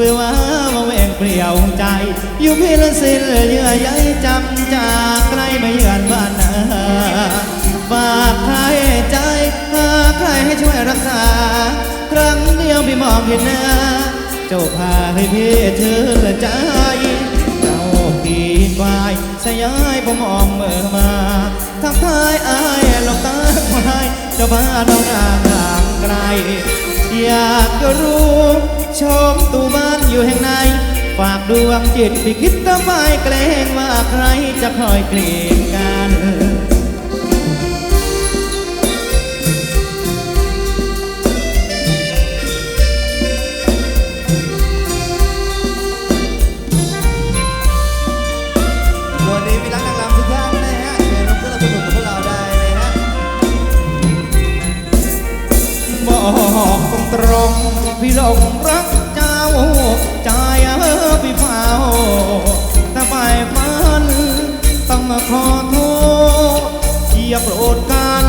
รือว่ามาแหวงเปลี่ยวใจ อยู่เพี่ละสินเยื่อใยจำจากไกลมาเยือนบ้านนาฝากใครใจหาใครให้ช่วยรักษา ครั้งเดียวพี่มองเห็นหน้า เจ้าพาให้พี่เธอใจเจ้าขีดวายสยายผมออมเมื่อมาทักทายอายหลบตาควายเจ้าบ้านน้องนางห่างไกลอยากจะรู้ ชมตูบ้านอยู่แห่งไหน ฝากดวงจิตไปคิดทำไมเกรงว่าใครจะคอยเกลียดกันวัน บอกตรงๆพี่หลงรักเจ้าใจเออพี่เฝ้าแต่ไปฝันต้องมาขอโทษอย่าโปรดกัน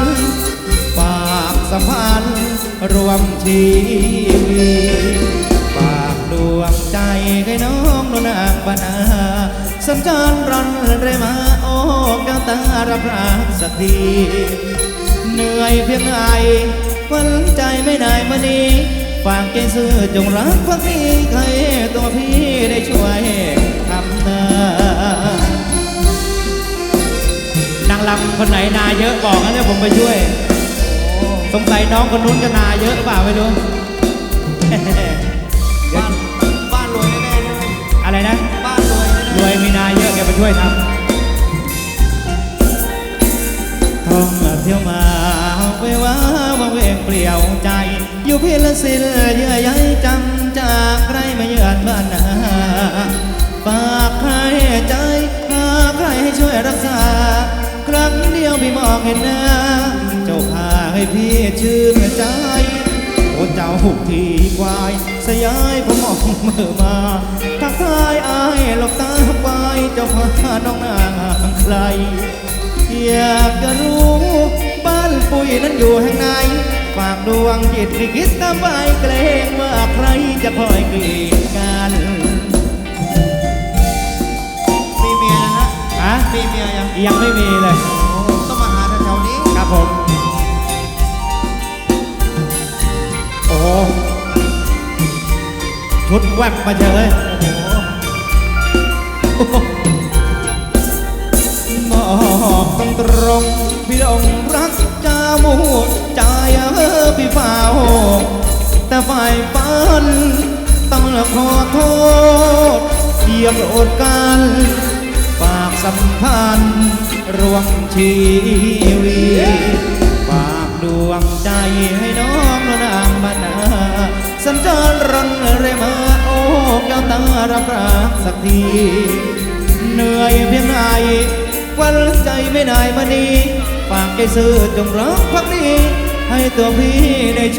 ฝากสัมพันธ์รวมชีวิตฝากดวงใจให้น้องนนางปนาสัญจรรันเรมาโอ้กตารับรักสักทีเหนื่อยเพียงไง ไม่ได้มานีฝากใจซื่อจงรักพักนี้ใครตัวพี่ได้ช่วยทำเนอนางลำคนไหนนาเยอะบอกนะเดี๋ยวผมไปช่วย สงสัยน้องคนนู้นก็นาเยอะหรือเปล่าไม่รู้บ้านบ้านรวยแน่ๆใช่ไหมอะไรนะ บ้านรวยแน่รวยมีนาเยอะแกไปช่วยทำท่องเที่ยวมาไปว่าว่า เวงเปลี่ยวใจ อยู่พี่ลสิลเยื่อใยจำจากใครมาเยือนบ้านนาฝากใครใจหาใครให้ช่วยรักษา ครั้งเดียวพี่มองเห็นหน้า เจ้าพาให้พี่ชื่นใจโอ้เจ้าหุกทีควาย สยายผมมองเมื่อมาทักทายอายหลบตาควายเจ้าพาน้องนางห่างไกลอยากจะรู้ ปุ้ยนั้นอยู่แห่งไหน ฝากดวงจิตที่คิดตามไปเกรงว่าใครจะคอยเกลียดกันๆมีเมียนะฮะฮะมีเมียยังยังไม่มีเลยโอ้ต้องมาหาแถวๆนี้ครับผม โอ้โหชุดแวบมาเจอเลยบอก ตรงตรงพี่ดงรักจามูใจเออพี่ฝ้าวแต่ฝ่ายฝันต้องขอโทษอย่าโกรธกันฝากสัมพันธ์รวมชีวิตฝากดวงใจให้น้องนางมานาสัญจรรันเรมาโอ้แก้วตารับรักสักที เหนื่อยเพียงไหน วันใจไม่นายมานีฝากใจซื่อจงรักพักดีให้ตัวพี่ได้ช่วยทำงาน